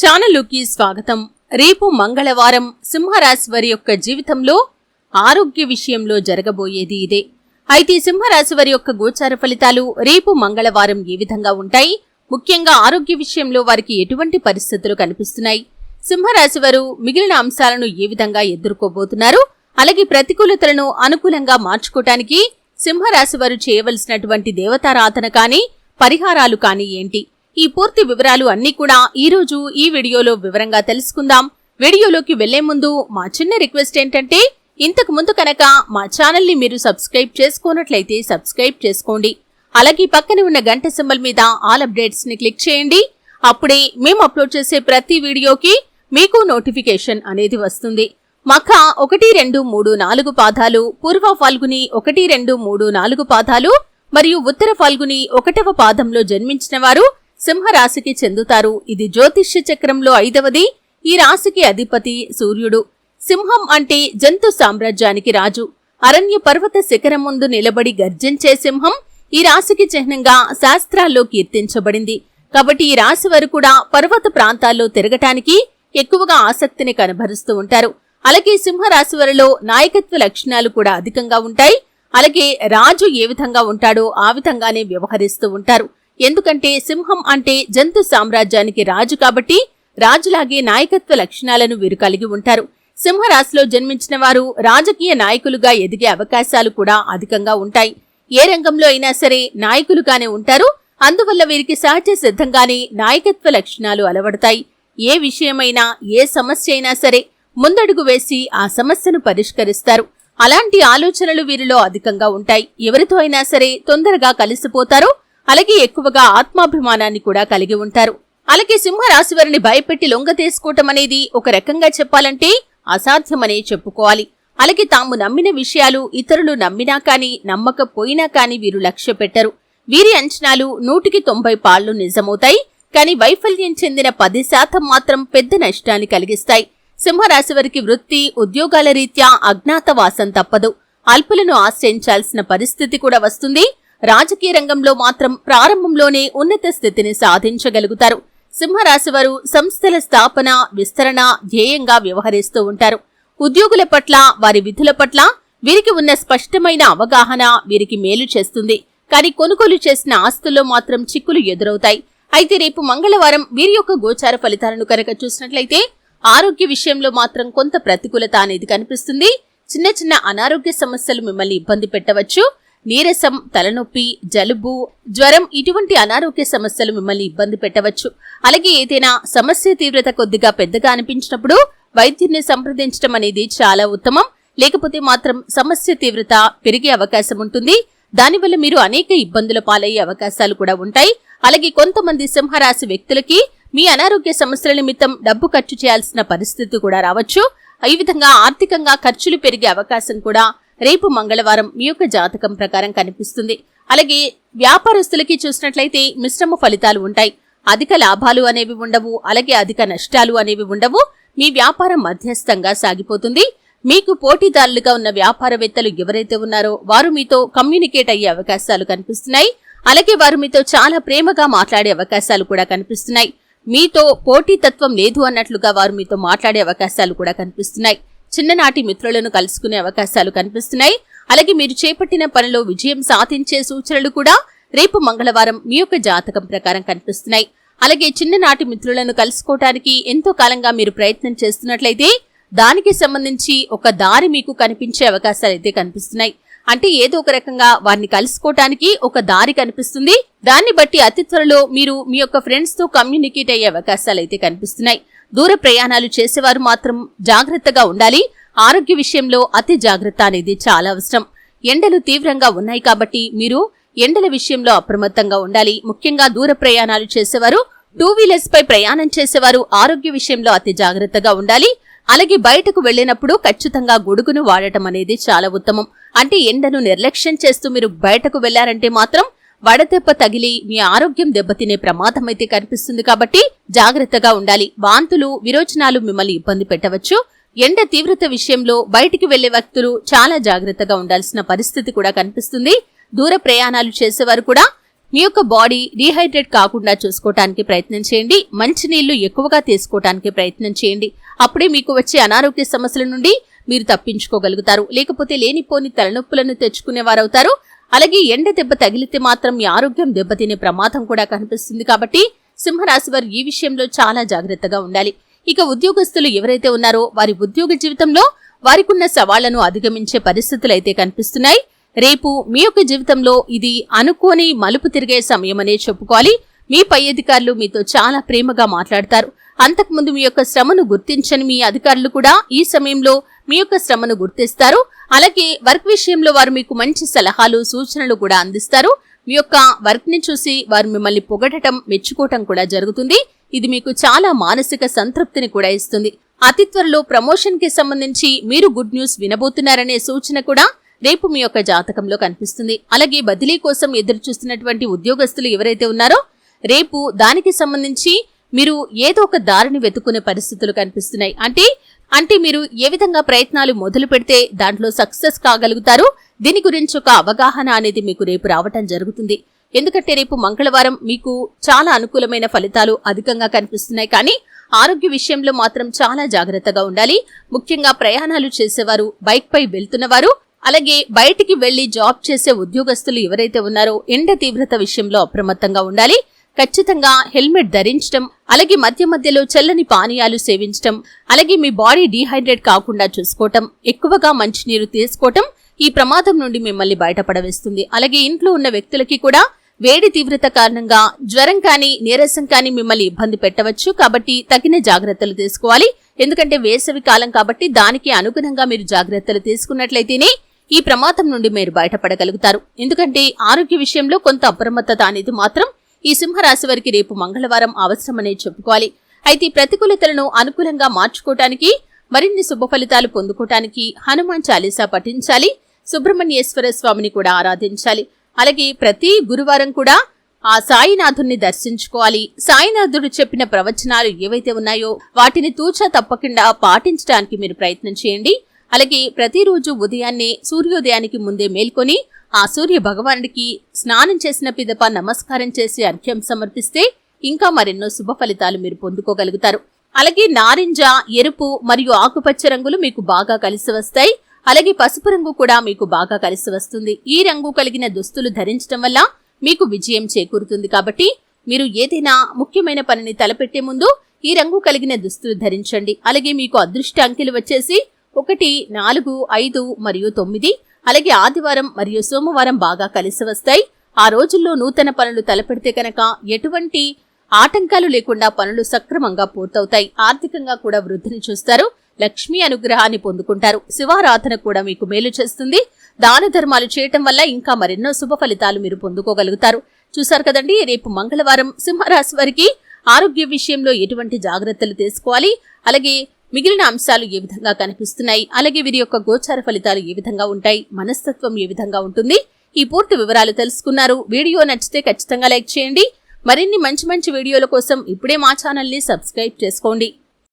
ఛానలుకి స్వాగతం. రేపు మంగళవారం సింహరాశి వారి యొక్క జీవితంలో ఆరోగ్య విషయంలో జరగబోయేది ఇదే. అయితే సింహరాశి వారి యొక్క గోచార ఫలితాలు రేపు మంగళవారం ఏ విధంగా ఉంటాయి? ముఖ్యంగా ఆరోగ్య విషయంలో వారికి ఎటువంటి పరిస్థితులు కనిపిస్తున్నాయి? సింహరాశి వారు మిగిలిన అంశాలను ఏ విధంగా ఎదుర్కోబోతున్నారు? అలాగే ప్రతికూలతలను అనుకూలంగా మార్చుకోవటానికి సింహరాశి వారు చేయవలసినటువంటి దేవతారాధన కానీ పరిహారాలు కానీ ఏంటి? ఈ పూర్తి వివరాలు అన్నీ కూడా ఈ రోజు ఈ వీడియోలో వివరంగా తెలుసుకుందాం. వీడియోలోకి వెళ్ళే ముందు మా చిన్న రిక్వెస్ట్ ఏంటంటే ఇంతకు ముందు కనుక మా ఛానల్ని మీరు సబ్స్క్రైబ్ చేసుకోనట్లయితే సబ్స్క్రైబ్ చేసుకోండి. అలాగే పక్కనే ఉన్న గంట సింబల్ మీద ఆల్ అప్డేట్స్ని క్లిక్ చేయండి. అప్పుడే మేము అప్లోడ్ చేసే ప్రతి వీడియోకి మీకు నోటిఫికేషన్ అనేది వస్తుంది. మఖ ఒకటి రెండు మూడు నాలుగు పాదాలు పూర్వ ఫాల్గుని ఒకటి రెండు మూడు నాలుగు పాదాలు మరియు ఉత్తర ఫాల్గుని ఒకటవ పాదంలో జన్మించిన వారు సింహరాశికి చెందుతారు. ఇది జ్యోతిష్య చక్రంలో ఐదవది. ఈ రాశికి అధిపతి సూర్యుడు. సింహం అంటే జంతు సామ్రాజ్యానికి రాజు. అరణ్య పర్వత శిఖరం ముందు నిలబడి గర్జించే సింహం ఈ రాశికి చిహ్నంగా శాస్త్రాల్లో కీర్తించబడింది. కాబట్టి ఈ రాశి వారు కూడా పర్వత ప్రాంతాల్లో తిరగటానికి ఎక్కువగా ఆసక్తిని కనబరుస్తూ ఉంటారు. అలాగే సింహరాశి వారిలో నాయకత్వ లక్షణాలు కూడా అధికంగా ఉంటాయి. అలాగే రాజు ఏ విధంగా ఉంటాడో ఆ విధంగానే వ్యవహరిస్తూ ఉంటారు. ఎందుకంటే సింహం అంటే జంతు సామ్రాజ్యానికి రాజు కాబట్టి రాజులాగే నాయకత్వ లక్షణాలను వీరు కలిగి ఉంటారు. సింహరాశిలో జన్మించిన వారు రాజకీయ నాయకులుగా ఎదిగే అవకాశాలు కూడా అధికంగా ఉంటాయి. ఏ రంగంలో అయినా సరే నాయకులుగానే ఉంటారు. అందువల్ల వీరికి సహజ సిద్ధంగానే నాయకత్వ లక్షణాలు అలవడతాయి. ఏ విషయమైనా ఏ సమస్య అయినా సరే ముందడుగు వేసి ఆ సమస్యను పరిష్కరిస్తారు. అలాంటి ఆలోచనలు వీరిలో అధికంగా ఉంటాయి. ఎవరితో అయినా సరే తొందరగా కలిసిపోతారు. అలాగే ఎక్కువగా ఆత్మాభిమానాన్ని కూడా కలిగి ఉంటారు. అలాగే సింహరాశి వారిని భయపెట్టి లొంగ తీసుకోవటం అనేది ఒక రకంగా చెప్పాలంటే అసాధ్యమనే చెప్పుకోవాలి. అలాగే తాము నమ్మిన విషయాలు ఇతరులు నమ్మినా కానీ నమ్మకపోయినా కానీ వీరు లక్ష్య పెట్టరు. వీరి అంచనాలు నూటికి తొంభై పాళ్ళు నిజమవుతాయి. కానీ వైఫల్యం చెందిన పది శాతం మాత్రం పెద్ద నష్టాన్ని కలిగిస్తాయి. సింహరాశి వారికి వృత్తి ఉద్యోగాల రీత్యా అజ్ఞాతవాసం తప్పదు. అల్పులను ఆశ్రయించాల్సిన పరిస్థితి కూడా వస్తుంది. రాజకీయ రంగంలో మాత్రం ప్రారంభంలోనే ఉన్నత స్థితిని సాధించగలుగుతారు. సింహరాశి వారు సంస్థల స్థాపన విస్తరణ ధ్యేయంగా వ్యవహరిస్తూ ఉంటారు. ఉద్యోగుల పట్ల వారి విధుల పట్ల వీరికి ఉన్న స్పష్టమైన అవగాహన వీరికి మేలు చేస్తుంది. కానీ కొనుగోలు చేసిన ఆస్తుల్లో మాత్రం చిక్కులు ఎదురవుతాయి. అయితే రేపు మంగళవారం వీరి యొక్క గోచార ఫలితాలను కనుక చూసినట్లయితే ఆరోగ్య విషయంలో మాత్రం కొంత ప్రతికూలత అనేది కనిపిస్తుంది. చిన్న చిన్న అనారోగ్య సమస్యలు మిమ్మల్ని ఇబ్బంది పెట్టవచ్చు. నీరసం తలనొప్పి జలుబు జ్వరం ఇటువంటి అనారోగ్య సమస్యలు మిమ్మల్ని ఇబ్బంది పెట్టవచ్చు. అలాగే ఏదైనా సమస్య తీవ్రత కొద్దిగా పెద్దగా అనిపించినప్పుడు వైద్యుని సంప్రదించడం అనేది చాలా ఉత్తమం. లేకపోతే మాత్రం సమస్య తీవ్రత పెరిగే అవకాశం ఉంటుంది. దానివల్ల మీరు అనేక ఇబ్బందుల పాలయ్యే అవకాశాలు కూడా ఉంటాయి. అలాగే కొంతమంది సింహరాశి వ్యక్తులకి మీ అనారోగ్య సమస్యల నిమిత్తం డబ్బు ఖర్చు చేయాల్సిన పరిస్థితి కూడా రావచ్చు. ఈ విధంగా ఆర్థికంగా ఖర్చులు పెరిగే అవకాశం కూడా రేపు మంగళవారం మీ యొక్క జాతకం ప్రకారం కనిపిస్తుంది. అలాగే వ్యాపారస్తులకి చూసినట్లయితే మిశ్రమ ఫలితాలు ఉంటాయి. అధిక లాభాలు అనేవి ఉండవు. అలాగే అధిక నష్టాలు అనేవి ఉండవు. మీ వ్యాపారం మధ్యస్థంగా సాగిపోతుంది. మీకు పోటీదారులుగా ఉన్న వ్యాపారవేత్తలు ఎవరైతే ఉన్నారో వారు మీతో కమ్యూనికేట్ అయ్యే అవకాశాలు కనిపిస్తున్నాయి. అలాగే వారు మీతో చాలా ప్రేమగా మాట్లాడే అవకాశాలు కూడా కనిపిస్తున్నాయి. మీతో పోటీతత్వం లేదు అన్నట్లుగా వారు మీతో మాట్లాడే అవకాశాలు కూడా కనిపిస్తున్నాయి. చిన్ననాటి మిత్రులను కలుసుకునే అవకాశాలు కనిపిస్తున్నాయి. అలాగే మీరు చేపట్టిన పనిలో విజయం సాధించే సూచనలు కూడా రేపు మంగళవారం మీ యొక్క జాతకం ప్రకారం కనిపిస్తున్నాయి. అలాగే చిన్ననాటి మిత్రులను కలుసుకోవటానికి ఎంతో కాలంగా మీరు ప్రయత్నం చేస్తున్నట్లయితే దానికి సంబంధించి ఒక దారి మీకు కనిపించే అవకాశాలు అయితే కనిపిస్తున్నాయి. అంటే ఏదో ఒక రకంగా వారిని కలుసుకోవటానికి ఒక దారి కనిపిస్తుంది. దాన్ని బట్టి అతి త్వరలో మీరు మీ యొక్క ఫ్రెండ్స్తో కమ్యూనికేట్ అయ్యే అవకాశాలు అయితే కనిపిస్తున్నాయి. దూర ప్రయాణాలు చేసేవారు మాత్రం జాగ్రత్తగా ఉండాలి. ఆరోగ్య విషయంలో అతి జాగ్రత్త అనేది చాలా అవసరం. ఎండలు తీవ్రంగా ఉన్నాయి కాబట్టి మీరు ఎండల విషయంలో అప్రమత్తంగా ఉండాలి. ముఖ్యంగా దూర ప్రయాణాలు చేసేవారు టూ వీలర్స్ పై ప్రయాణం చేసేవారు ఆరోగ్య విషయంలో అతి జాగ్రత్తగా ఉండాలి. అలాగే బయటకు వెళ్ళినప్పుడు ఖచ్చితంగా గొడుగును వాడటం అనేది చాలా ఉత్తమం. అంటే ఎండను నిర్లక్ష్యం చేస్తూ మీరు బయటకు వెళ్ళారంటే మాత్రం వడదెబ్బ తగిలి మీ ఆరోగ్యం దెబ్బతినే ప్రమాదం అయితే కనిపిస్తుంది కాబట్టి జాగ్రత్తగా ఉండాలి. వాంతులు విరోచనాలు మిమ్మల్ని ఇబ్బంది పెట్టవచ్చు. ఎండ తీవ్రత విషయంలో బయటికి వెళ్ళే వ్యక్తులు చాలా జాగ్రత్తగా ఉండాల్సిన పరిస్థితి కూడా కనిపిస్తుంది. దూర ప్రయాణాలు చేసేవారు కూడా మీ యొక్క బాడీ డీహైడ్రేట్ కాకుండా చూసుకోవటానికి ప్రయత్నం చేయండి. మంచి నీళ్ళు ఎక్కువగా తీసుకోవటానికి ప్రయత్నం చేయండి. అప్పుడే మీకు వచ్చే అనారోగ్య సమస్యల నుండి మీరు తప్పించుకోగలుగుతారు. లేకపోతే లేనిపోని తలనొప్పులను తెచ్చుకునే వారవుతారు అలాగే ఎండ దెబ్బ తగిలితే మాత్రం మీ ఆరోగ్యం దెబ్బతినే ప్రమాదం కూడా కనిపిస్తుంది కాబట్టి సింహరాశి వారు ఈ విషయంలో చాలా జాగ్రత్తగా ఉండాలి. ఇక ఉద్యోగస్తులు ఎవరైతే ఉన్నారో వారి ఉద్యోగ జీవితంలో వారికున్న సవాళ్ళను అధిగమించే పరిస్థితులు అయితే కనిపిస్తున్నాయి. రేపు మీ యొక్క జీవితంలో ఇది అనుకోని మలుపు తిరిగే సమయమనే చెప్పుకోవాలి. మీ పై అధికారులు మీతో చాలా ప్రేమగా మాట్లాడతారు. అంతకుముందు మీ యొక్క శ్రమను గుర్తించని మీ అధికారులు కూడా ఈ సమయంలో మీ యొక్క శ్రమను గుర్తిస్తారు. అలాగే వర్క్ విషయంలో వారు మీకు మంచి సలహాలు సూచనలు కూడా అందిస్తారు. మీ యొక్క వర్క్ని చూసి వారు మిమ్మల్ని పొగడటం మెచ్చుకోవటం కూడా జరుగుతుంది. ఇది మీకు చాలా మానసిక సంతృప్తిని కూడా ఇస్తుంది. అతి త్వరలో ప్రమోషన్కి సంబంధించి మీరు గుడ్ న్యూస్ వినబోతున్నారనే సూచన కూడా రేపు మీ యొక్క జాతకంలో కనిపిస్తుంది. అలాగే బదిలీ కోసం ఎదురు చూస్తున్నటువంటి ఉద్యోగస్తులు ఎవరైతే ఉన్నారో రేపు దానికి సంబంధించి మీరు ఏదో ఒక దారిని వెతుకునే పరిస్థితులు కనిపిస్తున్నాయి. అంటే అంటే మీరు ఏ విధంగా ప్రయత్నాలు మొదలు పెడితే దాంట్లో సక్సెస్ కాగలుగుతారు? దీని గురించి ఒక అవగాహన అనేది మీకు రేపు రావటం జరుగుతుంది. ఎందుకంటే రేపు మంగళవారం మీకు చాలా అనుకూలమైన ఫలితాలు అధికంగా కనిపిస్తున్నాయి. కానీ ఆరోగ్య విషయంలో మాత్రం చాలా జాగ్రత్తగా ఉండాలి. ముఖ్యంగా ప్రయాణాలు చేసేవారు బైక్ పై వెళ్తున్నవారు అలాగే బయటికి వెళ్ళి జాబ్ చేసే ఉద్యోగస్తులు ఎవరైతే ఉన్నారో ఎండ తీవ్రత విషయంలో అప్రమత్తంగా ఉండాలి. ఖచ్చితంగా హెల్మెట్ ధరించడం అలాగే మధ్య మధ్యలో చల్లని పానీయాలు సేవించటం అలాగే మీ బాడీ డీహైడ్రేట్ కాకుండా చూసుకోవటం ఎక్కువగా మంచినీరు తీసుకోవటం ఈ ప్రమాదం నుండి మిమ్మల్ని బయటపడవేస్తుంది. అలాగే ఇంట్లో ఉన్న వ్యక్తులకి కూడా వేడి తీవ్రత కారణంగా జ్వరం కానీ నీరసం కానీ మిమ్మల్ని ఇబ్బంది పెట్టవచ్చు. కాబట్టి తగిన జాగ్రత్తలు తీసుకోవాలి. ఎందుకంటే వేసవి కాలం కాబట్టి దానికి అనుగుణంగా మీరు జాగ్రత్తలు తీసుకున్నట్లయితేనే ఈ ప్రమాదం నుండి మీరు బయటపడగలుగుతారు. ఎందుకంటే ఆరోగ్య విషయంలో కొంత అప్రమత్తత అనేది మాత్రం ఈ సింహరాశి వారికి రేపు మంగళవారం అవసరమనే చెప్పుకోవాలి. అయితే ప్రతికూలతలను అనుకూలంగా మార్చుకోవటానికి మరిన్ని శుభ ఫలితాలు పొందుకోవటానికి హనుమాన్ చాలీసా పఠించాలి. సుబ్రహ్మణ్యేశ్వర స్వామిని కూడా ఆరాధించాలి. అలాగే ప్రతి గురువారం కూడా ఆ సాయినాథుణ్ణి దర్శించుకోవాలి. సాయినాథుడు చెప్పిన ప్రవచనాలు ఏవైతే ఉన్నాయో వాటిని తూచా తప్పకుండా పాటించడానికి మీరు ప్రయత్నం చేయండి. అలాగే ప్రతిరోజు ఉదయాన్నే సూర్యోదయానికి ముందే మేల్కొని ఆ సూర్య భగవానుడికి స్నానం చేసిన పిదప నమస్కారం చేసి అర్ఘ్యం సమర్పిస్తే ఇంకా మరెన్నో శుభ ఫలితాలు మీరు పొందుకోగలుగుతారు. అలాగే నారింజ ఎరుపు మరియు ఆకుపచ్చ రంగులు మీకు బాగా కలిసి వస్తాయి. అలాగే పసుపు రంగు కూడా మీకు బాగా కలిసి వస్తుంది. ఈ రంగు కలిగిన దుస్తులు ధరించడం వల్ల మీకు విజయం చేకూరుతుంది కాబట్టి మీరు ఏదైనా ముఖ్యమైన పనిని తలపెట్టే ముందు ఈ రంగు కలిగిన దుస్తులు ధరించండి. అలాగే మీకు అదృష్ట అంకెలు వచ్చేసి ఒకటి నాలుగు ఐదు మరియు తొమ్మిది అలాగే ఆదివారం మరియు సోమవారం బాగా కలిసి వస్తాయి. ఆ రోజుల్లో నూతన పనులు తలపెడితే కనుక ఎటువంటి ఆటంకాలు లేకుండా పనులు సక్రమంగా పూర్తవుతాయి. ఆర్థికంగా కూడా వృద్ధిని చూస్తారు. లక్ష్మీ అనుగ్రహాన్ని పొందుకుంటారు. శివారాధన కూడా మీకు మేలు చేస్తుంది. దాన ధర్మాలు చేయటం వల్ల ఇంకా మరెన్నో శుభ ఫలితాలు మీరు పొందుకోగలుగుతారు. చూసారు కదండి రేపు మంగళవారం సింహరాశి వారికి ఆరోగ్య విషయంలో ఎటువంటి జాగ్రత్తలు తీసుకోవాలి. అలాగే మిగిలిన అంశాలు ఏ విధంగా కనిపిస్తున్నాయి? అలాగే వీరి యొక్క గోచార ఫలితాలు ఏ విధంగా ఉంటాయి? మనస్తత్వం ఏ విధంగా ఉంటుంది? ఈ పూర్తి వివరాలు తెలుసుకున్నారు. వీడియో నచ్చితే ఖచ్చితంగా లైక్ చేయండి. మరిన్ని మంచి మంచి వీడియోల కోసం ఇప్పుడే మా ఛానల్ని సబ్స్క్రైబ్ చేసుకోండి.